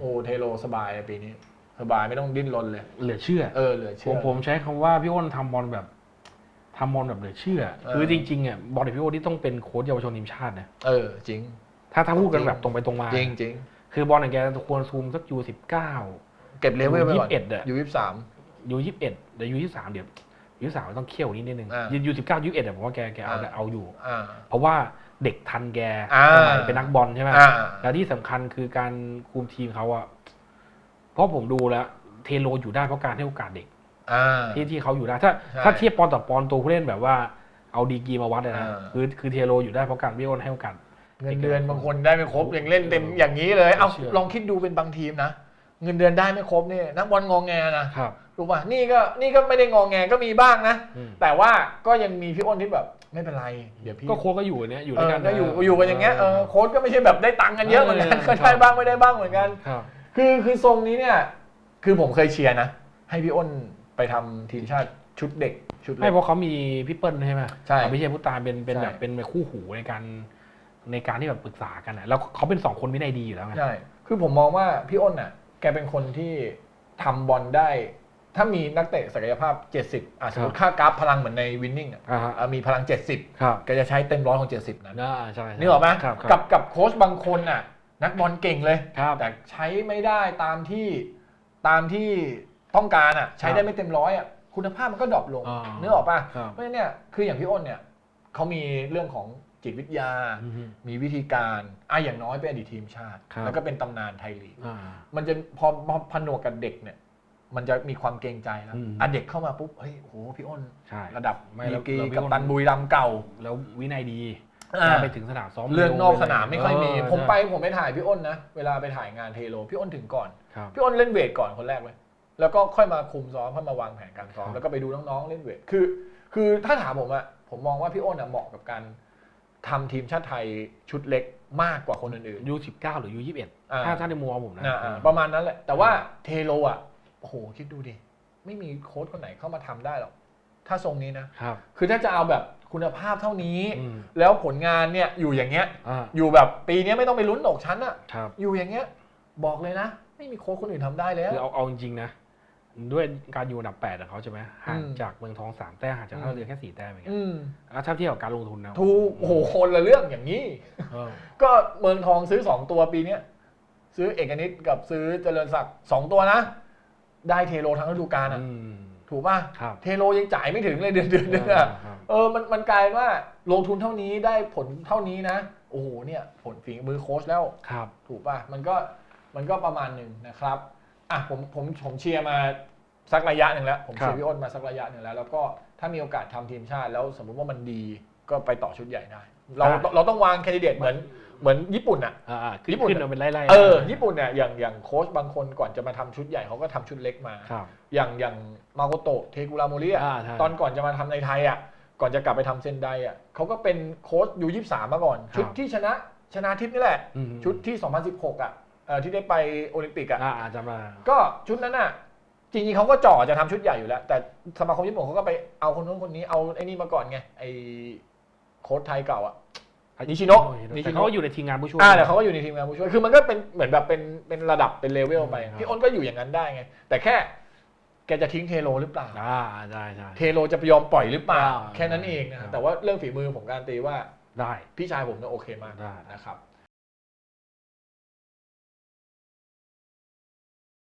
โอ้เทโลสบายเลยปีนี้ สบายไม่ต้องดิ้นรนเลย เหลือเชื่อเออเหลือผเชื่มอ ผมใช้คำว่าพี่อ้นทำบอลแบบทำบอลแบบเหลือเชื่อ เออ คือจริงๆอะบอลของพี่อ้นที่ต้องเป็นโค้ชเยาวชนทีมชาตินะเออจริง ถ้าถ้าพูดกันจริง แบบตรงไปตรงมา จริงจริงคือบอลของแกควรซูมสักยูสิบเก้า เก็บเลเวลไปก่อน21อะ ยูยี่สิบสาม ยูยี่สิบเอ็ดเดี๋ยวยูยี่สิบสามเดี๋ยว ยูยี่สิบสามต้องเคี่ยวนิดนิดนึงอ่ายูสิบเก้ายูเอ็ดผมว่าแกแกเอาอ่า เอาอยู่ อ่า เพราะว่าเด็กทันแกอ่า สมัยเป็นนักบอลใช่ไหม อ่า แล้วที่สำคัญคือการคุมทีมเขาอะเพราะผมดูแล้ว เทโลอยู่ได้เพราะการให้โอกาสเด็ก อ่า ที่ที่เขาอยู่ได้ถ้าใช่ถ้าเทียบปอนต่อปอนตัวผู้เล่นแบบว่าเอาดีกรีมาวัดเลยนะอ่า คือคือเทโลอยู่ได้เพราะการพี่อ้นให้โอกาส เงินเดือนบางคนได้ไม่ครบยังเล่นเต็มอย่างนี้เลย เอ้าเชื่อ ลองคิดดูเป็นบางทีมนะ เงินเดือนได้ไม่ครบนี่นักบอลงองแงนะครับรู้ป่ะนี่ก็นี่ก็ไม่ได้งองแงก็มีบ้างนะ อืม แต่ว่าก็ยังมีพี่อ้นที่แบบไม่เป็นไร เดี๋ยวพี่ก็โค้ชก็อยู่เนี้ยอยู่เอด้วยอกันก็อยู่อยู่กันอย่างเงี้ยเออโค้ชก็ไม่ใช่แบบได้ตังค์กันเยอะเหมือนกันเออก็ได้บ้างไม่ได้บ้างเหมือนกัน ครับ คือคือทรงนี้เนี่ย คือผมเคยเชียร์นะ ให้พี่อ้นไปทำทีมชาติชุดเด็กชุดเล็ไม่กเพราะเขามีพี่เปิ้ลใช่ไหมใช่กับพี่เชษผู้ตายเป็นเป็นใช่ แบบเป็นคู่หูในการในการที่แบบปรึกษากันอะแล้วเขาเป็นสองคนวินัยดีอยู่แล้วไง ใช่ คือผมมองว่าพี่อ้นน่ะ แกเป็นคนที่ทำบอลได้ ถ้ามีนักเตะศักยภาพ 70อะสมมติค่ากราฟพลังเหมือนในวินนิ่งอะอ่าฮะ อะมีพลัง 70ครับแกจะใช้เต็มร้อยของ 70นั้นน่าใช่ใช่นึกออกไหมครับคกัรับบกับโค้ชบางคนน่ะ นักบอลเก่งเลย ครับแต่ใช้ไม่ได้ตามที่ตามที่ต้องการอะใช้ได้ไม่เต็มร้อยอะคุณภาพมันก็ดรอปลงอ่านึกออกป่ะครับ เพราะฉะนั้นเนี่ยคืออย่างพี่อ้นเนี่ยเขามีเรื่องของ จิตวิทยาอือฮึมีวิธีการอะอย่างน้อยเป็นอดีตทีมชาติครับแล้วก็เป็นตำนานไทยลีกอ่ามันจะพอพอผนวกกับเด็กเนี่ย มันจะมีความเกรงใจแล้วอืมอะเด็กเข้ามาปุ๊บเฮ้ยโหพี่อ้นใช่ระดับไม่ดีแล้วกรีแล้วพี่กับอ้นตันบุรีรัมย์เก่า แล้ววินัยดีอ่าไปถึงสนามซ้อมเรื่องนอกสนามไม่ค่อยมีเผมไปผมไปถ่ายพี่อ้นนะ เวลาไปถ่ายงานเทโลพี่อ้นถึงก่อนครับพี่อ้นเล่นเวทก่อนคนแรกเลย แล้วก็ค่อยมาคุมซ้อมค่อยมาวางแผนการซ้อมครับแล้วก็ไปดูน้องๆเล่นเวทคือ คือถ้าถามผมอะผมมองว่าพี่อ้นอะเหมาะกับการ ทำทีมชาติไทยชุดเล็กมากกว่าคนอื่นยูสิบเก้าหรือยูยี่สิบเอ็ดอ่าถ้าถ้าในมุมมองผมๆนะนะอ่าประมาณนั้นแหละ แต่ว่าเทโลอะโอ้โหคิดดูดิ ไม่มีโค้ชคนไหนเข้ามาทำได้หรอก ถ้าทรงนี้นะ ครับคือถ้าจะเอาแบบคุณภาพเท่านี้ อืมแล้วผลงานเนี่ยอยู่อย่างเงี้ย อ่าอยู่แบบปีนี้ไม่ต้องไปลุ้นตกชั้นอะครับอยู่อย่างเงี้ย บอกเลยนะ ไม่มีโค้ชคนอื่นทำได้แล้ว คือเอาเอาจริงๆนะ ด้วยการอยู่อันดับแปดของเขาใช่ไหมห่างอืมจากเมืองทองสามแต้มห่างจากอืมท่าเรือแค่สี่แต้มเองอืมแล้วถ้าเทียบกับการลงทุนนะถูกโอ้โหคนละเรื่องอย่างนี้เออก็เมืองทองซื้อสองตัวปีเนี้ยซื้อเอกนิตกับซื้อเจริญศักดิ์สองตัวนะ ได้เทโลทั้งฤดูกาลอะอืมถูกป่ะครับเทโลยังจ่ายไม่ถึงเลยเดือนเดือนนึงอะครับเออมันมันกลายว่าลงทุนเท่านี้ได้ผลเท่านี้นะ โอ้โหเนี่ย ผลฝีมือโค้ชแล้วครับ ถูกป่ะมันก็มันก็ประมาณหนึ่งนะครับ อะผมผมผมเชียร์มาสักระยะหนึ่งแล้ว ผมเชียร์พี่อ้นมาสักระยะหนึ่งแล้ว แล้วก็ถ้ามีโอกาสทำทีมชาติ แล้วสมมุติว่ามันดีก็ไปต่อชุดใหญ่ได้เราได้เราต้องวางแคนดิเดตเหมือนเหมือนญี่ปุ่นอะอ่าๆขึ้นญี่ปุ่นขึ้นมาเป็นไล่ๆเออญี่ปุ่นเนี่ยอย่างอย่างโค้ชบางคนก่อนจะมาทำชุดใหญ่เขาก็ทำชุดเล็กมาครับอย่างอย่างมาโกโตะเทกุราโมริอะอ่าใช่ตอนก่อนจะมาทำในไทยอะก่อนจะกลับไปทำเซนไดอะเขาก็เป็นโค้ชยูยี่สามมาก่อน ชุดที่ชนะชนะทิพย์นี่แหละอืมชุดที่ 2016 อะเอ่อ ที่ได้ไปโอลิมปิกอะอ่าอ่าจำได้ก็ชุดนั้นอะจริงๆเขาก็จ่อจะทำชุดใหญ่อยู่แล้ว แต่สมาคมญี่ปุ่นเขาก็ไปเอาคนนู้นคนนี้เอาไอ้นี่มาก่อนไงไอ้โค้ชไทยเก่าอะนิชิโนะนิแต่ชิโนะเขาก็อยู่ในทีมงานผู้ช่วยอ่าแต่เขาก็อยู่ในทีมงานผู้ช่วยคือมันก็เป็นเหมือนแบบเป็นเป็นระดับเป็นเลเวลไปอืมครับพี่อ้นก็อยู่อย่างนั้นได้ไง แต่แค่แกจะทิ้งเทโลหรือเปล่าอ่าใช่ใช่เทโลจะไปยอมปล่อยหรือเปล่าอ่าแค่นั้นเองนะครัฮะบแต่ว่าเรื่องฝีมือผมการนตีว่าได้พี่ชายผมเนี่ยโอเคมากได้นะครับ